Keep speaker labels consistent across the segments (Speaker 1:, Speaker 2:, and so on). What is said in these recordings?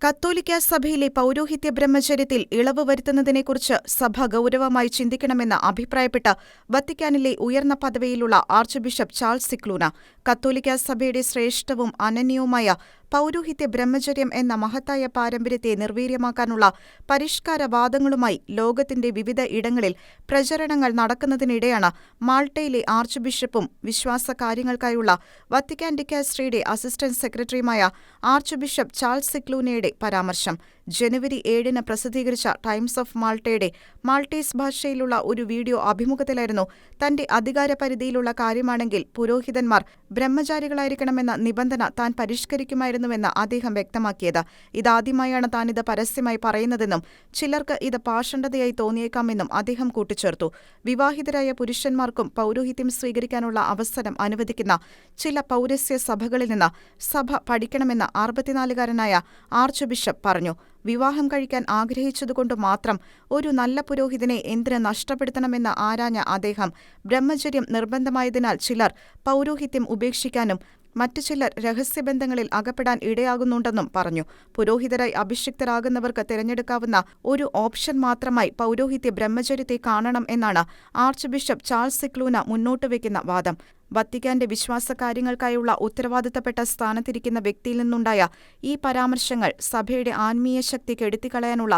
Speaker 1: കത്തോലിക്ക സഭയിലെ പൌരോഹിത്യ ബ്രഹ്മചര്യത്തിൽ ഇളവ് വരുത്തുന്നതിനെക്കുറിച്ച് സഭ ഗൗരവമായി ചിന്തിക്കണമെന്ന് അഭിപ്രായപ്പെട്ട് വത്തിക്കാനിലെ ഉയർന്ന പദവിയിലുള്ള ആർച്ച് ബിഷപ്പ് ചാൾസ് സിക്ലൂന കത്തോലിക്ക സഭയുടെ ശ്രേഷ്ഠവും അനന്യവുമായ പൗരോഹിത്യ ബ്രഹ്മചര്യം എന്ന മഹത്തായ പാരമ്പര്യത്തെ നിർവീര്യമാക്കാനുള്ള പരിഷ്കാരവാദങ്ങളുമായി ലോകത്തിന്റെ വിവിധ ഇടങ്ങളിൽ പ്രചരണങ്ങൾ നടക്കുന്നതിനിടെയാണ് മാൾട്ടയിലെ ആർച്ച് ബിഷപ്പും വിശ്വാസ കാര്യങ്ങൾക്കായുള്ള വത്തിക്കാൻ ഡിക്കാസ്ട്രിയുടെ അസിസ്റ്റന്റ് സെക്രട്ടറിയുമായ ആർച്ച് ബിഷപ്പ് ചാൾസ് സിക്ലൂനയുടെ പരാമർശം. ജനുവരി ഏഴിന് പ്രസിദ്ധീകരിച്ച ടൈംസ് ഓഫ് മാൾട്ടയുടെ മാൾട്ടീസ് ഭാഷയിലുള്ള ഒരു വീഡിയോ അഭിമുഖത്തിലായിരുന്നു. തന്റെ അധികാരപരിധിയിലുള്ള കാര്യമാണെങ്കിൽ പുരോഹിതന്മാർ ബ്രഹ്മചാരികളായിരിക്കണമെന്ന നിബന്ധന താൻ പരിഷ്കരിക്കുമായിരുന്നുവെന്ന് അദ്ദേഹം വ്യക്തമാക്കിയത്. ഇതാദ്യമായാണ് താനിത് പരസ്യമായി പറയുന്നതെന്നും ചിലർക്ക് ഇത് പാഷണ്ഡതയായി തോന്നിയേക്കാമെന്നും അദ്ദേഹം കൂട്ടിച്ചേർത്തു. വിവാഹിതരായ പുരുഷന്മാർക്കും പൗരോഹിത്യം സ്വീകരിക്കാനുള്ള അവസരം അനുവദിക്കുന്ന ചില പൗരസ്യ സഭകളിൽ നിന്ന് സഭ പഠിക്കണമെന്ന് അറുപത്തിനാലുകാരനായ ആർച്ച് ബിഷപ്പ് പറഞ്ഞു. വിവാഹം കഴിക്കാൻ ആഗ്രഹിച്ചതുകൊണ്ട് മാത്രം ഒരു നല്ല പുരോഹിതനെ എന്തിന് നഷ്ടപ്പെടുത്തണമെന്ന് ആരാഞ്ഞ അദ്ദേഹം ബ്രഹ്മചര്യം നിർബന്ധമായതിനാൽ ചിലർ പൗരോഹിത്യം ഉപേക്ഷിക്കാനും മറ്റു ചിലർ രഹസ്യബന്ധങ്ങളിൽ അകപ്പെടാൻ ഇടയാകുന്നുണ്ടെന്നും പറഞ്ഞു. പുരോഹിതരായി അഭിഷിക്തരാകുന്നവർക്ക് തിരഞ്ഞെടുക്കാവുന്ന ഒരു ഓപ്ഷൻ മാത്രമായി പൗരോഹിത്യ ബ്രഹ്മചര്യത്തെ കാണണം എന്നാണ് ആർച്ച് ബിഷപ്പ് ചാൾസ് സിക്ലൂന മുന്നോട്ട് വയ്ക്കുന്ന വാദം. വത്തിക്കാന്റെ വിശ്വാസകാര്യങ്ങൾക്കായുള്ള ഉത്തരവാദിത്തപ്പെട്ട സ്ഥാനത്തിരിക്കുന്ന വ്യക്തിയിൽ നിന്നുണ്ടായ ഈ പരാമർശങ്ങൾ സഭയുടെ ആത്മീയ ശക്തി കെടുത്തിക്കളയാനുള്ള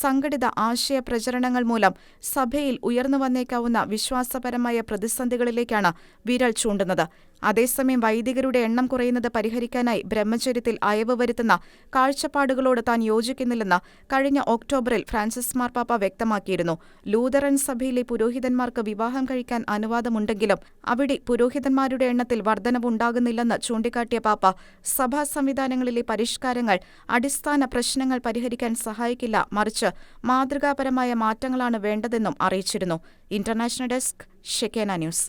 Speaker 1: സംഘടിത ആശയ പ്രചരണങ്ങൾ മൂലം സഭയിൽ ഉയർന്നു വന്നേക്കാവുന്ന വിശ്വാസപരമായ പ്രതിസന്ധികളിലേക്കാണ് വിരൽ ചൂണ്ടുന്നത്. അതേസമയം വൈദികരുടെ എണ്ണം കുറയുന്നത് പരിഹരിക്കാനായി ബ്രഹ്മചര്യത്തിൽ അയവ് വരുത്തുന്ന കാഴ്ചപ്പാടുകളോട് താൻ യോജിക്കുന്നില്ലെന്ന് കഴിഞ്ഞ ഒക്ടോബറിൽ ഫ്രാൻസിസ് മാർപ്പാപ്പ വ്യക്തമാക്കിയിരുന്നു. ലൂതറൻ സഭയിലെ പുരോഹിതന്മാർക്ക് വിവാഹം കഴിക്കാൻ അനുവാദമുണ്ടെങ്കിലും അവിടെ പുരോഹിതന്മാരുടെ എണ്ണത്തിൽ വർധനവുണ്ടാകുന്നില്ലെന്ന് ചൂണ്ടിക്കാട്ടിയ പാപ്പ സഭാ സംവിധാനങ്ങളിലെ പരിഷ്കാരങ്ങൾ അടിസ്ഥാന പ്രശ്നങ്ങൾ പരിഹരിക്കാൻ സഹായിക്കില്ല മറിച്ച് മാതൃകാപരമായ മാറ്റങ്ങളാണ് വേണ്ടതെന്നും അറിയിച്ചിരുന്നു. International desk Shekinah news.